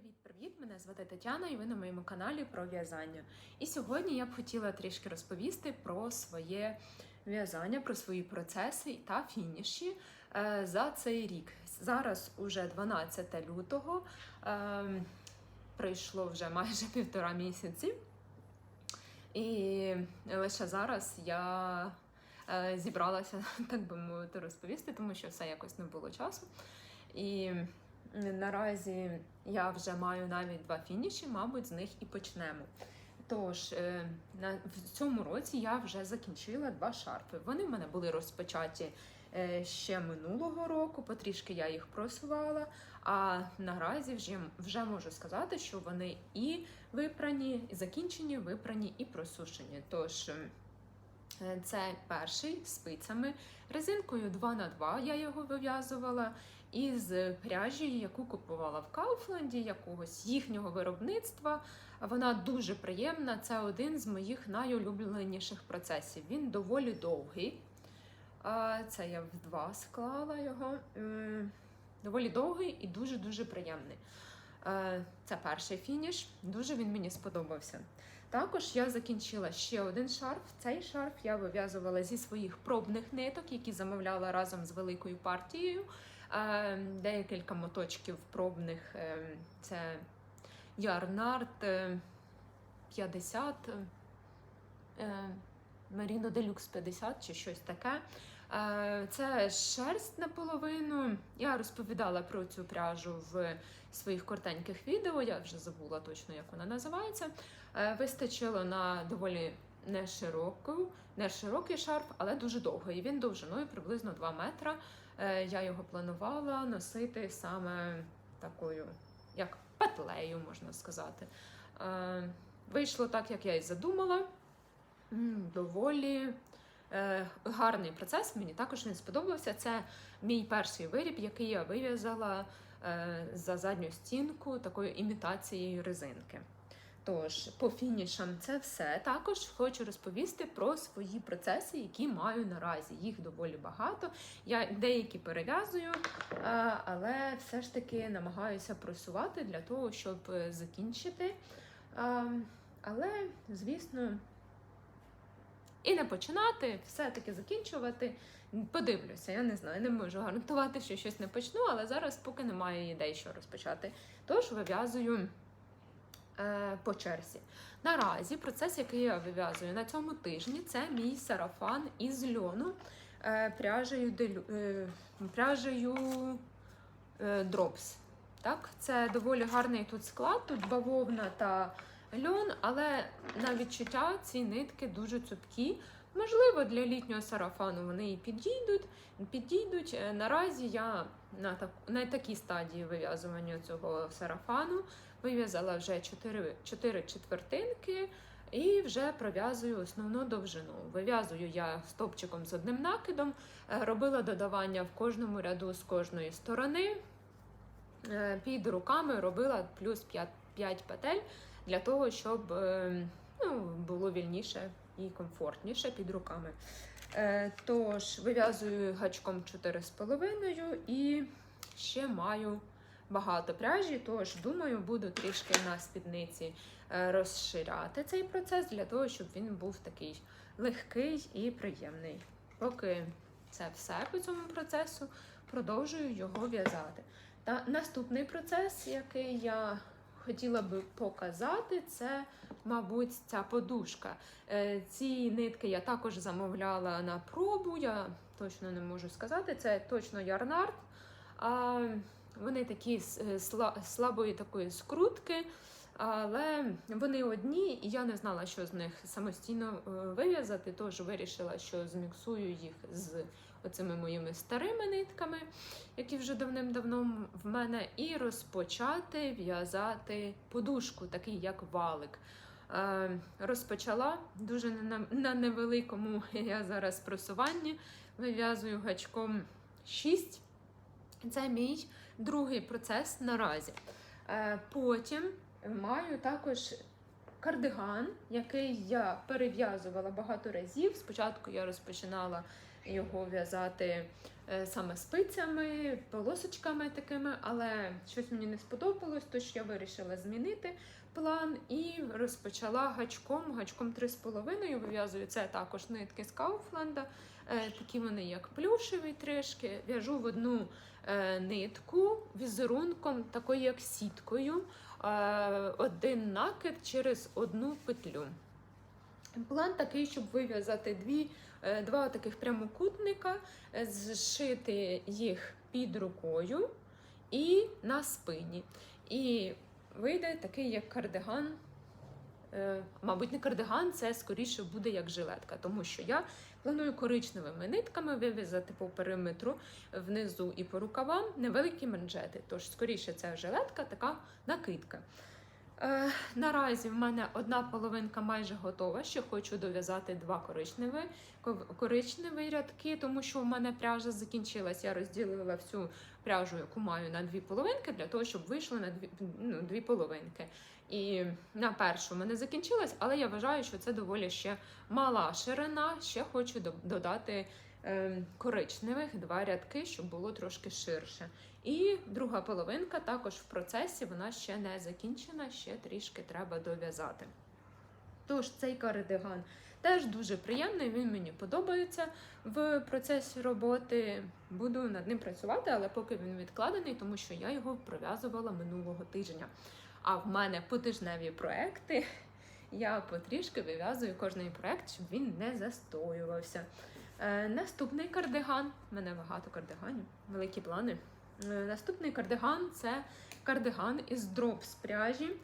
Привіт-привіт! Мене звати Тетяна, і ви на моєму каналі про в'язання. І сьогодні я б хотіла трішки розповісти про своє в'язання, про свої процеси та фініші е, за цей рік. Зараз уже 12 лютого, е, пройшло вже майже півтора місяці, і лише зараз я е, зібралася, так би мовити, розповісти, тому що все якось не було часу. І Наразі я вже маю навіть два фініші, мабуть, з них і почнемо. Тож, е, в цьому році я вже закінчила два шарфи. Вони в мене були розпочаті е, ще минулого року, потрішки я їх просувала. А наразі вже, вже можу сказати, що вони і випрані, і закінчені, випрані, і просушені. Тож, е, це перший з спицями, резинкою 2х2 я його вив'язувала із пряжі, яку купувала в Кауфланді, якогось їхнього виробництва. Вона дуже приємна. Це один з моїх найулюбленіших процесів. Він доволі довгий. Це я в два склала його. Доволі довгий і дуже-дуже приємний. Е, Це перший фініш. Дуже він мені сподобався. Також я закінчила ще один шарф. Цей шарф я вив'язувала зі своїх пробних ниток, які замовляла разом з великою партією. Е, Декілька моточків пробних. е, Це Ярнард 50, е, Merino Deluxe 50 чи щось таке. Е, Це шерсть наполовину. Я розповідала про цю пряжу в своїх коротеньких відео. Я вже забула точно, як вона називається. Е, Вистачило на доволі не широку, не широкий шарф, але дуже довгий. Він довжиною приблизно 2 метра. Е, Я його планувала носити саме такою, як петлею, можна сказати. Е, Вийшло так, як я і задумала. Доволі е, гарний процес. Мені також він сподобався. Це мій перший виріб, який я вив'язала за задню стінку такою імітацією резинки. Тож, по фінішам це все. Також хочу розповісти про свої процеси, які маю наразі. Їх доволі багато. Я деякі перев'язую, е, але все ж таки намагаюся просувати для того, щоб е, закінчити. Е, Але, звісно, і не починати, все-таки закінчувати. Подивлюся, я не знаю, не можу гарантувати, що щось не почну, але зараз поки немає ідей, що розпочати. Тож вив'язую по черзі. Наразі процес, який я вив'язую на цьому тижні, це мій сарафан із льону е, пряжею, делю, е, пряжею е, Drops. Так, це доволі гарний тут склад, тут бавовна та льон, але на відчуття ці нитки дуже цупкі. Можливо, для літнього сарафану вони і підійдуть. підійдуть. Е, Наразі я на, так, на такій стадії вив'язування цього сарафану вив'язала вже 4, 4 четвертинки і вже пров'язую основну довжину. Вив'язую я стопчиком з одним накидом, е, робила додавання в кожному ряду з кожної сторони. Е, Під руками робила плюс 5, 5 петель для того, щоб е, ну, було вільніше і комфортніше під руками. Е, Тож вив'язую гачком 4,5 і ще маю багато пряжі, тож думаю, буду трішки на спідниці е, розширяти цей процес для того, щоб він був такий легкий і приємний. Поки це все по цьому процесу, продовжую його в'язати. Та наступний процес, який я хотіла би показати, це, мабуть, ця подушка. Е, Ці нитки я також замовляла на пробу, я точно не можу сказати. Це точно ярнард. Вони такі е, слабої такої скрутки, але вони одні, і я не знала, що з них самостійно е, вив'язати, тож вирішила, що зміксую їх з оцими моїми старими нитками, які вже давним-давно в мене, і розпочати в'язати подушку, такий як валик. Е, Розпочала дуже на, невеликому я зараз просуванні. Вив'язую гачком 6. Це мій другий процес наразі. Е, Потім маю також кардиган, який я перев'язувала багато разів. Спочатку я розпочинала його в'язати е, саме спицями, полосочками такими, але щось мені не сподобалось, тож я вирішила змінити план і розпочала гачком, гачком 3,5 вив'язую це також нитки з Кауфланда. Е, Такі вони, як плюшеві трішки. В'яжу в одну е, нитку візерунком, такою як сіткою, один накид через одну петлю. План такий, щоб вив'язати дві, два таких прямокутника, е, зшити їх під рукою і на спині. І вийде такий як кардиган. Е, Мабуть, не кардиган, це скоріше буде як жилетка, тому що я планую коричневими нитками вив'язати по периметру внизу і по рукавам невеликі манжети. Тож, скоріше, це жилетка, така накидка. Е, наразі в мене одна половинка майже готова. Ще хочу дов'язати два коричневі, коричневі рядки, тому що в мене пряжа закінчилась. Я розділила всю пряжу, яку маю на дві половинки, для того, щоб вийшло на дві, ну, дві половинки. І на першу в мене закінчилась, але я вважаю, що це доволі ще мала ширина. Ще хочу додати коричневих два рядки, щоб було трошки ширше. І друга половинка також в процесі, вона ще не закінчена, ще трішки треба дов'язати. Тож цей кардиган теж дуже приємний, він мені подобається в процесі роботи. Буду над ним працювати, але поки він відкладений, тому що я його пров'язувала минулого тижня. А в мене потижневі проекти. Я потрішки вив'язую кожний проект, щоб він не застоювався. Е, наступний кардиган. У мене багато кардиганів, великі плани. Е, Наступний кардиган це кардиган із дроб з пряжі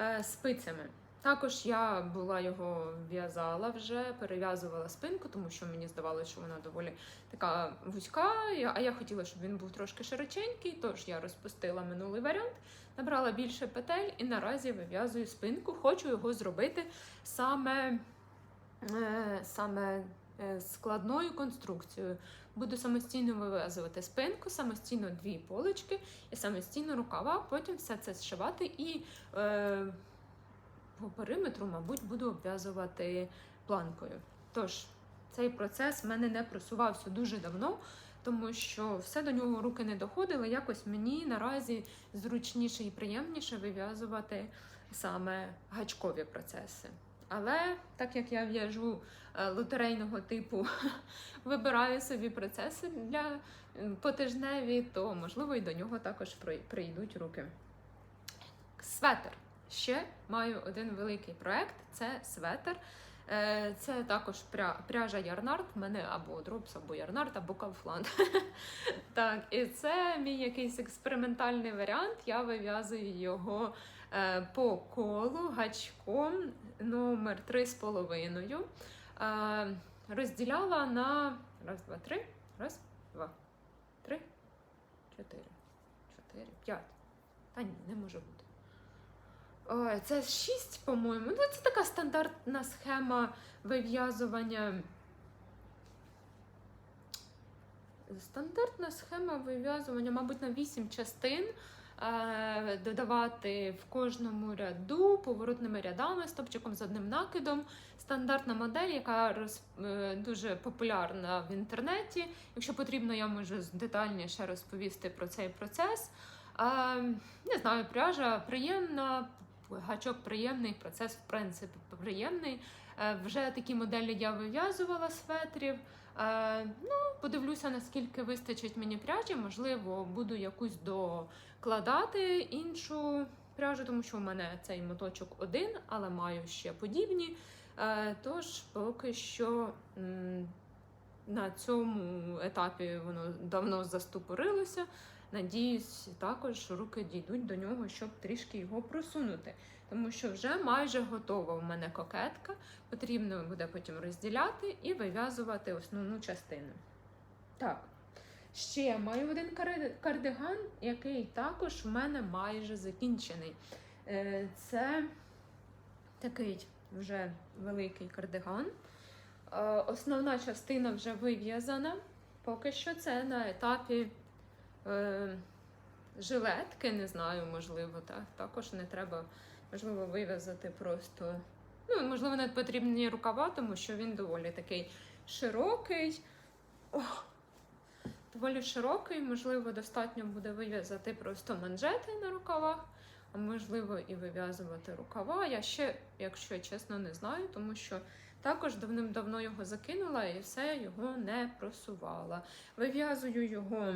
е, спицями. Також я була його в'язала вже, перев'язувала спинку, тому що мені здавалося, що вона доволі така вузька, а я хотіла, щоб він був трошки широченький, тож я розпустила минулий варіант, набрала більше петель і наразі вив'язую спинку. Хочу його зробити саме, саме е, складною конструкцією. Буду самостійно вив'язувати спинку, самостійно дві полочки і самостійно рукава, потім все це зшивати і е, по периметру, мабуть, буду обв'язувати планкою. Тож, цей процес в мене не просувався дуже давно, тому що все до нього руки не доходили. Якось мені наразі зручніше і приємніше вив'язувати саме гачкові процеси. Але так як я в'яжу е, лотерейного типу, вибираю собі процеси для потижневі, то можливо і до нього також прийдуть руки. Светер. Ще маю один великий проект це светер. Е, Це також пряжа Ярнард. Мене або Дропс, або Ярнард, або Kaufland. Так, і це мій якийсь експериментальний варіант. Я вив'язую його е, по колу гачком номер 3,5. Е, Розділяла на раз, два, три. Раз, два, три, чотири, чотири, п'ять. Та ні, не може бути. Ой, це 6, по-моєму. Ну, це така стандартна схема вив'язування. Стандартна схема вив'язування, мабуть, на 8 частин. Е, Додавати в кожному ряду поворотними рядами, стопчиком з одним накидом. Стандартна модель, яка роз, е, дуже популярна в інтернеті. Якщо потрібно, я можу детальніше розповісти про цей процес. Е, Не знаю, пряжа приємна, гачок приємний, процес, в принципі, приємний. Вже такі моделі я вив'язувала светрів. Е, Ну, подивлюся, наскільки вистачить мені пряжі. Можливо, буду якусь докладати іншу пряжу, тому що в мене цей моточок один, але маю ще подібні. Е, Тож поки що на цьому етапі воно давно застопорилося. Надіюсь, також руки дійдуть до нього, щоб трішки його просунути. Тому що вже майже готова в мене кокетка. Потрібно буде потім розділяти і вив'язувати основну частину. Так, ще маю один кардиган, який також в мене майже закінчений. Е, Це такий вже великий кардиган. Е, Основна частина вже вив'язана. Поки що це на етапі е, жилетки, не знаю, можливо, так. Також не треба, можливо, вив'язати просто. Ну, можливо, не потрібні рукава, тому що він доволі такий широкий. Ох. доволі широкий, можливо, достатньо буде вив'язати просто манжети на рукавах, а можливо і вив'язувати рукава. Я ще, якщо чесно, не знаю, тому що також давним-давно його закинула і все його не просувала. Вив'язую його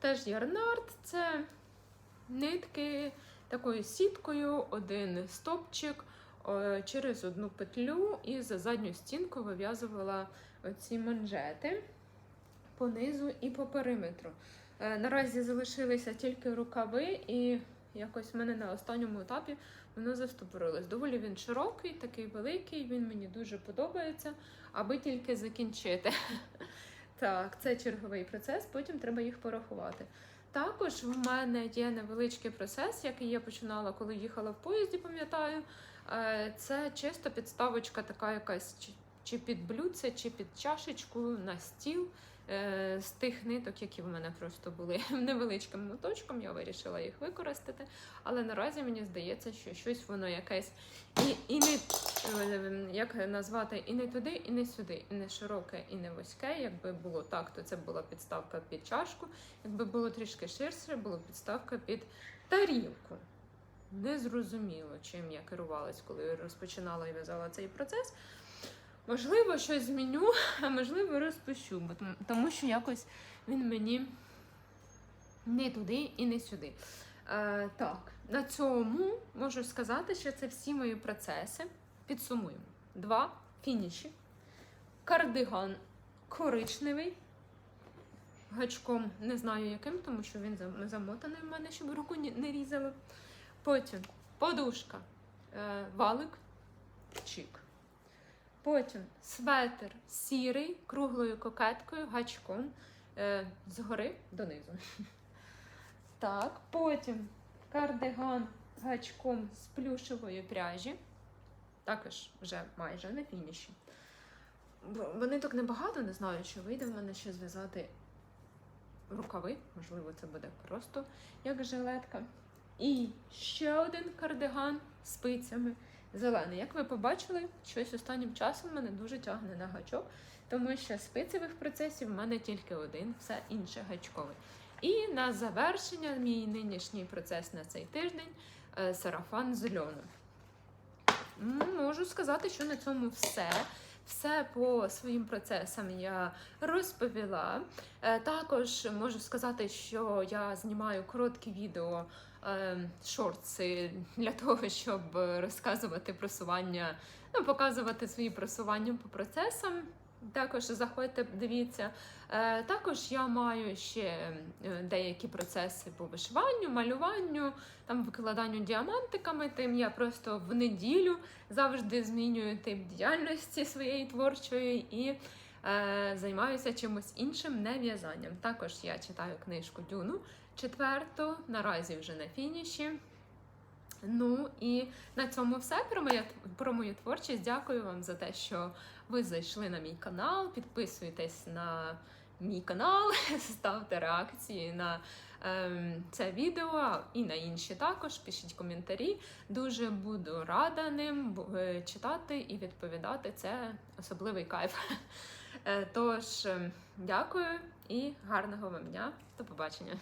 теж ярнард, це нитки такою сіткою, один стопчик е, через одну петлю і за задню стінку вив'язувала оці манжети по низу і по периметру. Е, Наразі залишилися тільки рукави, і якось в мене на останньому етапі воно застопорилось. Доволі він широкий, такий великий, він мені дуже подобається, аби тільки закінчити. Так, це черговий процес, потім треба їх порахувати. Також в мене є невеличкий процес, який я починала, коли їхала в поїзді, пам'ятаю. Е, Це чисто підставочка, така якась чи- під блюдце, чи під чашечку на стіл е, з тих ниток, які в мене просто були невеличким моточком. Я вирішила їх використати. Але наразі мені здається, що щось воно якесь і, і не е, як назвати і не туди, і не сюди, і не широке, і не вузьке. Якби було так, то це була підставка під чашку. Якби було трішки ширше, була підставка під тарілку. Не зрозуміло, чим я керувалась, коли розпочинала і в'язала цей процес. Можливо, щось зміню, а можливо, розпущу, тому- що якось він мені не туди і не сюди. Е, так, на цьому можу сказати, що це всі мої процеси. Підсумуємо: два фініші, кардиган коричневий, гачком не знаю яким, тому що він замотаний в мене, щоб руку не різало. Потім подушка, е, валик, чик. Потім светр сірий, круглою кокеткою, гачком е, згори донизу. Так, потім кардиган гачком з плюшевої пряжі. Також вже майже на фініші. Бо ниток небагато, не знаю, чи вийде в мене ще зв'язати рукави. Можливо, це буде просто як жилетка. І ще один кардиган з спицями зелений. Як ви побачили, щось останнім часом мене дуже тягне на гачок, тому що спицевих процесів в мене тільки один, все інше гачковий. І на завершення мій нинішній процес на цей тиждень е, сарафан з. Можу сказати, що на цьому все. Все по своїм процесам я розповіла. Е, Також можу сказати, що я знімаю короткі відео е, шортси для того, щоб розказувати просування, ну, показувати свої просування по процесам. Також заходьте, дивіться. Е, Також я маю ще е, деякі процеси по вишиванню, малюванню, там викладанню діамантиками. Тим я просто в неділю завжди змінюю тип діяльності своєї творчої і е, займаюся чимось іншим, не в'язанням. Також я читаю книжку Дюну четверту, наразі вже на фініші. Ну і на цьому все про моє про мою творчість. Дякую вам за те, що ви зайшли на мій канал. Підписуйтесь на мій канал, ставте реакції на ем, це відео і на інші також. Пишіть коментарі. Дуже буду рада ним е, читати і відповідати. Це особливий кайф. Е, Тож, ем, дякую і гарного вам дня. До побачення.